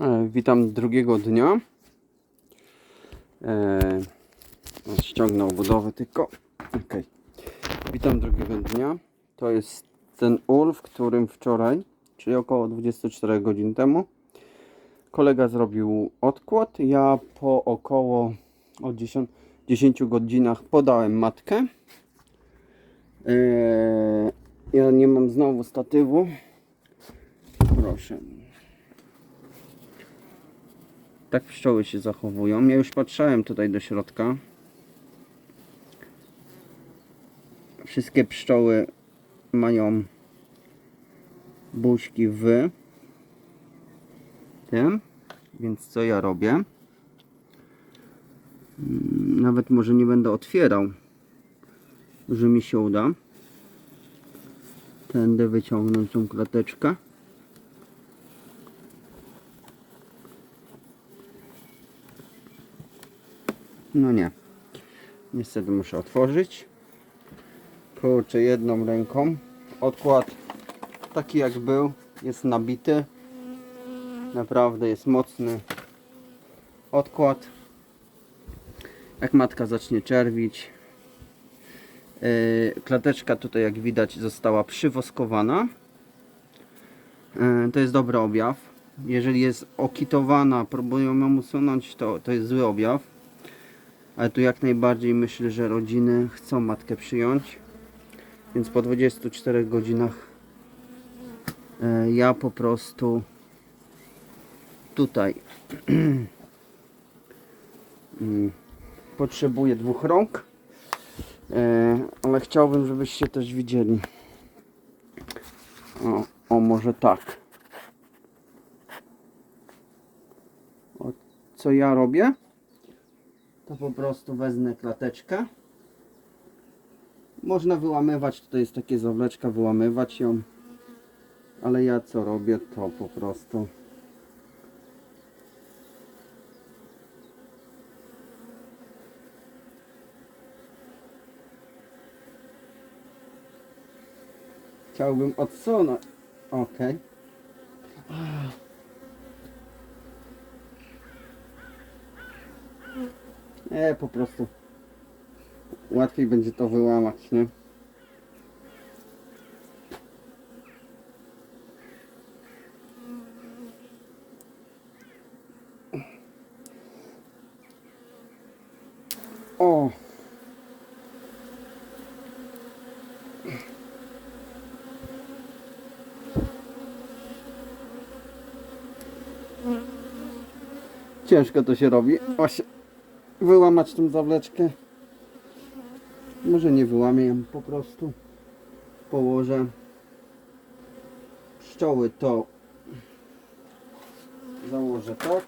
E, Witam drugiego dnia. E, ściągnął budowę tylko. Okay. Witam drugiego dnia. To jest ten ul, w którym wczoraj, czyli około 24 godzin temu, kolega zrobił odkład. Ja po około o 10, 10 godzinach podałem matkę. E, ja nie mam znowu statywu. Proszę. Tak pszczoły się zachowują. Ja już patrzałem tutaj do środka. Wszystkie pszczoły mają buźki w tym. Więc co ja robię? Mm, Nawet może nie będę otwierał, że mi się uda. Tędy wyciągnąć tą klateczkę. No nie. Niestety muszę otworzyć. Kurczę, jedną ręką. Odkład taki jak był. Jest nabity. Naprawdę jest mocny odkład. Jak matka zacznie czerwić. Yy, klateczka tutaj jak widać została przywoskowana. Yy, to jest dobry objaw. Jeżeli jest okitowana, próbują ją usunąć, to, to jest zły objaw. Ale tu jak najbardziej myślę, że rodziny chcą matkę przyjąć. Więc po 24 godzinach e, ja po prostu tutaj mm, potrzebuję dwóch rąk. E, ale chciałbym, żebyście też widzieli. O, o może tak. Co ja robię? To po prostu wezmę klateczkę. Można wyłamywać, tutaj jest takie zawleczka, wyłamywać ją. Ale ja co robię, to po prostu Chciałbym odsunąć. Ok. Nie, po prostu łatwiej będzie to wyłamać, nie? O! Ciężko to się robi. Właśnie wyłamać tą zawleczkę. Może nie wyłamię ją, po prostu położę. Pszczoły to założę tak.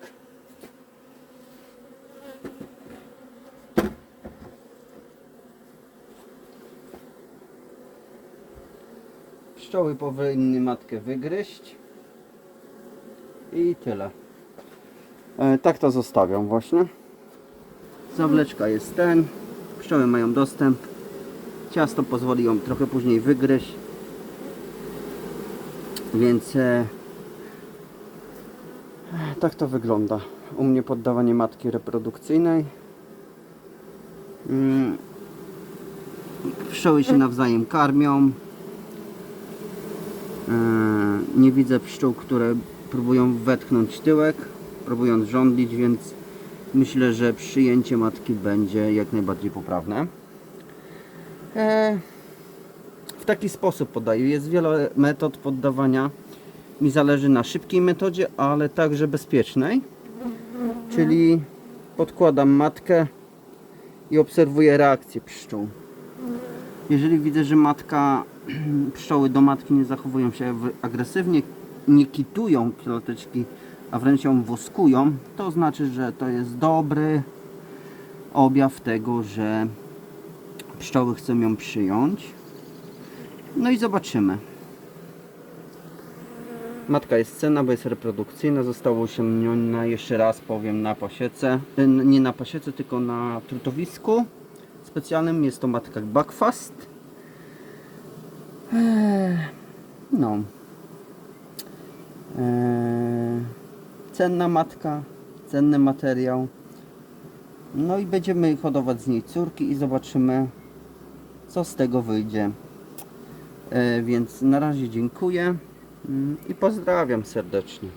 Pszczoły powinny matkę wygryźć. I tyle. E, tak to zostawiam właśnie. Zawleczka jest ten. Pszczoły mają dostęp. Ciasto pozwoli ją trochę później wygryźć. Więc e, tak to wygląda. U mnie poddawanie matki reprodukcyjnej. Mm, Pszczoły się nawzajem karmią. E, nie widzę pszczół, które próbują wetchnąć tyłek, próbując żądlić, więc myślę, że przyjęcie matki będzie jak najbardziej poprawne. E, w taki sposób podaję. Jest wiele metod poddawania. Mi zależy na szybkiej metodzie, ale także bezpiecznej. Czyli podkładam matkę i obserwuję reakcję pszczół. Jeżeli widzę, że matka, pszczoły do matki nie zachowują się agresywnie, nie kitują klateczki, a wręcz ją woskują, to znaczy, że to jest dobry objaw tego, że pszczoły chcą ją przyjąć. No i zobaczymy. Matka jest cenna, bo jest reprodukcyjna. Została osiągniona, jeszcze raz powiem, na pasiece. E, Nie na pasiece, tylko na trutowisku specjalnym. Jest to matka Buckfast. Eee, No. Eee, cenna matka, cenny materiał. No i będziemy hodować z niej córki i zobaczymy, co z tego wyjdzie. E, więc na razie dziękuję mm, i pozdrawiam serdecznie.